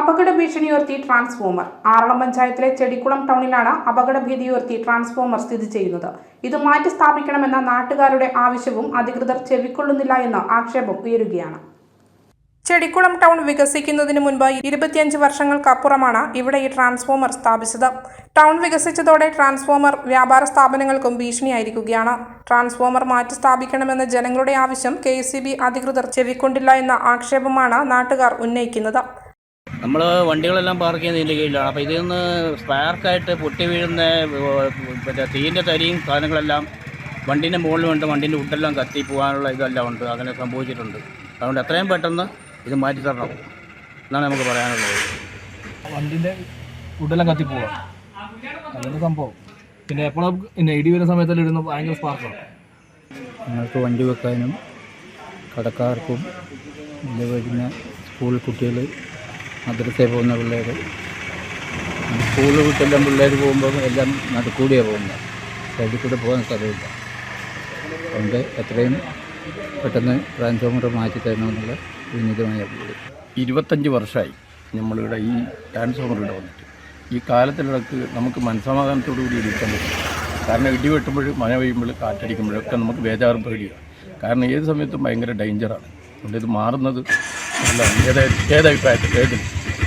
അപകട ഭീഷണിയുയർത്തി ട്രാൻസ്ഫോമർ. ആറളം പഞ്ചായത്തിലെ ചെടിക്കുളം ടൗണിലാണ് അപകട ഭീതിയുയർത്തി ട്രാൻസ്ഫോമർ സ്ഥിതി ചെയ്യുന്നത്. ഇത് മാറ്റി സ്ഥാപിക്കണമെന്ന നാട്ടുകാരുടെ ആവശ്യവും അധികൃതർ ചെവിക്കൊള്ളുന്നില്ല എന്ന ആക്ഷേപം ഉയരുകയാണ്. ചെടിക്കുളം ടൗൺ വികസിക്കുന്നതിന് മുൻപ് ഇരുപത്തിയഞ്ച് വർഷങ്ങൾക്കപ്പുറമാണ് ഇവിടെ ഈ ട്രാൻസ്ഫോമർ സ്ഥാപിച്ചത്. ടൗൺ വികസിച്ചതോടെ ട്രാൻസ്ഫോമർ വ്യാപാര സ്ഥാപനങ്ങൾക്കും ഭീഷണിയായിരിക്കുകയാണ്. ട്രാൻസ്ഫോമർ മാറ്റി സ്ഥാപിക്കണമെന്ന ജനങ്ങളുടെ ആവശ്യം കെ അധികൃതർ ചെവിക്കൊണ്ടില്ല എന്ന ആക്ഷേപമാണ് നാട്ടുകാർ ഉന്നയിക്കുന്നത്. നമ്മൾ വണ്ടികളെല്ലാം പാർക്ക് ചെയ്യുന്നതിന്റെ കീഴിലാണ്. അപ്പോൾ ഇതിൽ നിന്ന് സ്പാർക്കായിട്ട് പൊട്ടി വീഴുന്ന മറ്റേ തീന്റെ തരിയും സാധനങ്ങളെല്ലാം വണ്ടീന്റെ മുകളിൽ ഉണ്ട്. വണ്ടീന്റെ ഉട്ടെല്ലാം കത്തി പോകാനുള്ള ഇതെല്ലാം ഉണ്ട്. അങ്ങനെ സംഭവിച്ചിട്ടുണ്ട്. അതുകൊണ്ട് എത്രയും പെട്ടെന്ന് ഇത് മാറ്റി തരണം. എന്നാണ് നമുക്ക് പറയാനുള്ളത്. വണ്ടീന്റെ ഫുഡെല്ലാം കത്തി പോവാ. അങ്ങനെ സംഭവം. പിന്നെ എപ്പോഴും പിന്നെ ഇടി വരുന്ന സമയത്തെല്ലാം ഇടുന്ന ഭയങ്കര സ്പാർക്കാണ് നിങ്ങൾക്ക് വണ്ടി വെക്കാനും കടക്കാർക്കും ഇത് വരുന്ന സ്കൂൾ കുട്ടികൾ മദ്രസയിൽ പോകുന്ന പിള്ളേർ സ്കൂൾ വിട്ടെല്ലാം പിള്ളേർ പോകുമ്പോൾ എല്ലാം നടുക്കൂടിയാണ് പോകുന്നത്. സൈഡിൽ കൂടെ പോകാൻ സ്ഥലമില്ല. അതുകൊണ്ട് എത്രയും പെട്ടെന്ന് ട്രാൻസ്ഫോമർ മാറ്റി തരണമെന്നുള്ള വിനീതമായ അഭ്യർത്ഥന ഇരുപത്തഞ്ച് വർഷമായി നമ്മളിവിടെ ഈ ട്രാൻസ്ഫോമർ ഇവിടെ വന്നിട്ട്. ഈ കാലത്തിലിടക്ക് നമുക്ക് മനസ്സമാധാനത്തോടു കൂടി ഇരിക്കാൻ പറ്റും കാരണം ഇടിവെട്ടുമ്പോൾ മഴ പെയ്യുമ്പോൾ കാറ്റടിക്കുമ്പോഴൊക്കെ നമുക്ക് ബേജാറും പേടിയാണ്. കാരണം ഏത് സമയത്തും ഭയങ്കര ഡേഞ്ചറാണ്. അതുകൊണ്ട് ഇത് മാറുന്നത് നല്ല ഏത് ഏത് അഭിപ്രായത്തിൽ? ഏതിൽ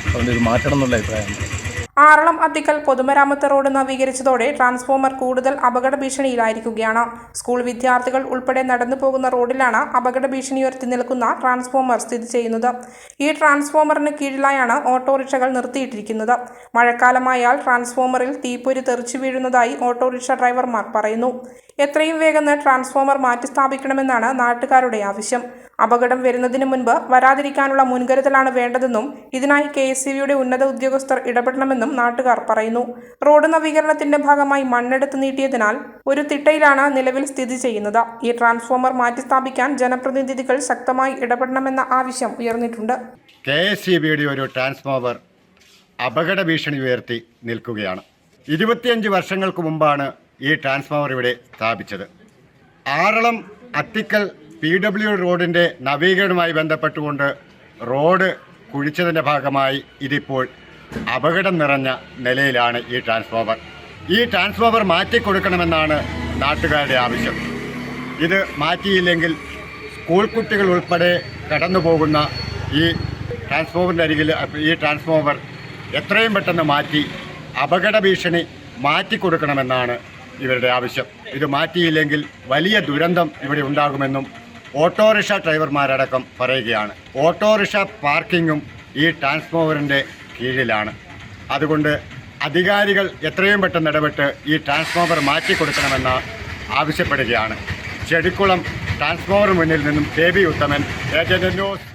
അതുകൊണ്ട് ഇത് മാറ്റണം എന്നുള്ള അഭിപ്രായമാണ്. ആറളം അത്തിക്കൽ പൊതുമരാമത്ത് റോഡ് നവീകരിച്ചതോടെ ട്രാൻസ്ഫോമർ കൂടുതൽ അപകട ഭീഷണിയിലായിരിക്കുകയാണ്. സ്കൂൾ വിദ്യാർത്ഥികൾ ഉൾപ്പെടെ നടന്നു പോകുന്ന റോഡിലാണ് അപകട ഭീഷണിയുയർത്തി നിൽക്കുന്ന ട്രാൻസ്ഫോമർ സ്ഥിതി ചെയ്യുന്നത്. ഈ ട്രാൻസ്ഫോമറിന് കീഴിലായാണ് ഓട്ടോറിക്ഷകൾ നിർത്തിയിട്ടിരിക്കുന്നത്. മഴക്കാലമായാൽ ട്രാൻസ്ഫോമറിൽ തീപ്പൊരി തെറിച്ചു വീഴുന്നതായി ഓട്ടോറിക്ഷ ഡ്രൈവർമാർ പറയുന്നു. എത്രയും വേഗം ട്രാൻസ്ഫോമർ മാറ്റി സ്ഥാപിക്കണമെന്നാണ് നാട്ടുകാരുടെ ആവശ്യം. അപകടം വരുന്നതിന് മുൻപ് വരാതിരിക്കാനുള്ള മുൻകരുതലാണ് വേണ്ടതെന്നും ഇതിനായി കെ ഉന്നത ഉദ്യോഗസ്ഥർ ഇടപെടണമെന്നും നാട്ടുകാർ പറയുന്നു. റോഡ് നവീകരണത്തിന്റെ ഭാഗമായി മണ്ണെടുത്ത് നീട്ടിയതിനാൽ ഒരു തിട്ടയിലാണ് നിലവിൽ സ്ഥിതി ചെയ്യുന്നത്. ഈ ട്രാൻസ്ഫോമർ മാറ്റിസ്ഥാപിക്കാൻ ജനപ്രതിനിധികൾ ശക്തമായി ഇടപെടണമെന്ന ആവശ്യം ഉയർന്നിട്ടുണ്ട്. കെ എസ് ഒരു ട്രാൻസ്ഫോമർ അപകട ഭീഷണി ഉയർത്തി നിൽക്കുകയാണ്. ഇരുപത്തിയഞ്ച് വർഷങ്ങൾക്ക് മുമ്പാണ് ഈ ട്രാൻസ്ഫോമർ ഇവിടെ സ്ഥാപിച്ചത്. ആറളം അത്തിക്കൽ പി ഡബ്ല്യു റോഡിന്റെ നവീകരണവുമായി ബന്ധപ്പെട്ടുകൊണ്ട് റോഡ് കുഴിച്ചതിന്റെ ഭാഗമായി ഇതിപ്പോൾ അപകടം നിറഞ്ഞ നിലയിലാണ് ഈ ട്രാൻസ്ഫോമർ. ഈ ട്രാൻസ്ഫോമർ മാറ്റിക്കൊടുക്കണമെന്നാണ് നാട്ടുകാരുടെ ആവശ്യം. ഇത് മാറ്റിയില്ലെങ്കിൽ സ്കൂൾ കുട്ടികൾ ഉൾപ്പെടെ കടന്നു പോകുന്ന ഈ ട്രാൻസ്ഫോമറിന്റെ അരികിൽ ഈ ട്രാൻസ്ഫോമർ എത്രയും പെട്ടെന്ന് മാറ്റി അപകട ഭീഷണി മാറ്റിക്കൊടുക്കണമെന്നാണ് ഇവരുടെ ആവശ്യം. ഇത് മാറ്റിയില്ലെങ്കിൽ വലിയ ദുരന്തം ഇവിടെ ഉണ്ടാകുമെന്നും ഓട്ടോറിക്ഷ ഡ്രൈവർമാരടക്കം പറയുകയാണ്. ഓട്ടോറിക്ഷ പാർക്കിങ്ങും ഈ ട്രാൻസ്ഫോമറിന്റെ കീഴിലാണ്. അതുകൊണ്ട് അധികാരികൾ എത്രയും പെട്ടെന്ന് ഇടപെട്ട് ഈ ട്രാൻസ്ഫോമർ മാറ്റിക്കൊടുക്കണമെന്ന് ആവശ്യപ്പെടുകയാണ്. ചെടിക്കുളം ട്രാൻസ്ഫോമർ മുന്നിൽ നിന്നും K B Uthaman agent news.